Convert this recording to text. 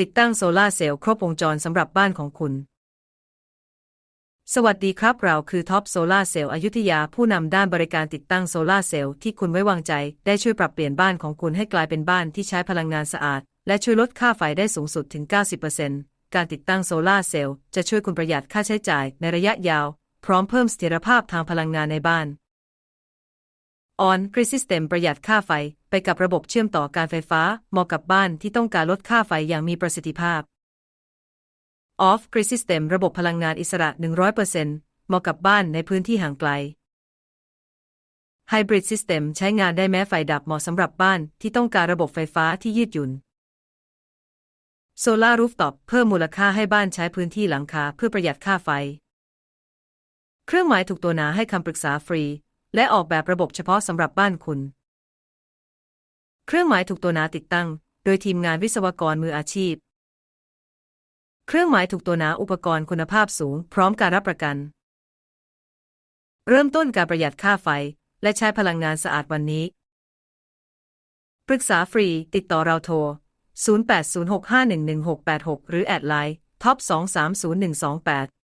ติดตั้งโซลาเซลล์ครบวงจรสำหรับบ้านของคุณ สวัสดีครับเราคือท็อปโซลาเซลล์อยุธยาผู้นำด้านบริการติดตั้งโซลาเซลล์ที่คุณไว้วางใจ ได้ช่วยปรับเปลี่ยนบ้านของคุณให้กลายเป็นบ้านที่ใช้พลังงานสะอาด และช่วยลดค่าไฟได้สูงสุดถึง 90%การติดตั้งโซลาเซลล์จะช่วยคุณประหยัดค่าใช้จ่ายในระยะยาว พร้อมเพิ่มเสถียรภาพทางพลังงานในบ้าน On Grid System ประหยัดค่าไฟไปกับระบบเชื่อมต่อการไฟฟ้าเหมาะกับบ้านที่ต้องการลดค่าไฟอย่างมีประสิทธิภาพ Off Grid System ระบบพลังงานอิสระ 100%เหมาะกับบ้านในพื้นที่ห่างไกล Hybrid System ใช้งานได้แม้ไฟดับเหมาะสำหรับบ้านที่ต้องการระบบไฟฟ้าที่ยืดหยุ่น Solar Rooftop เพิ่มมูลค่าให้บ้านใช้พื้นที่หลังคาเพื่อประหยัดค่าไฟ เครื่องหมายถูกตัวหนาให้คำปรึกษาฟรี และออกแบบระบบเฉพาะสำหรับบ้านคุณ เครื่องหมายถูกตัวหนาติดตั้ง โดยทีมงานวิศวกรมืออาชีพ เครื่องหมายถูกตัวหนาอุปกรณ์คุณภาพสูง พร้อมการรับประกัน เริ่มต้นการประหยัดค่าไฟ และใช้พลังงานสะอาดวันนี้ ปรึกษาฟรี ติดต่อเราโทร 0806511686 หรือแอดไลน์ท็อป230 128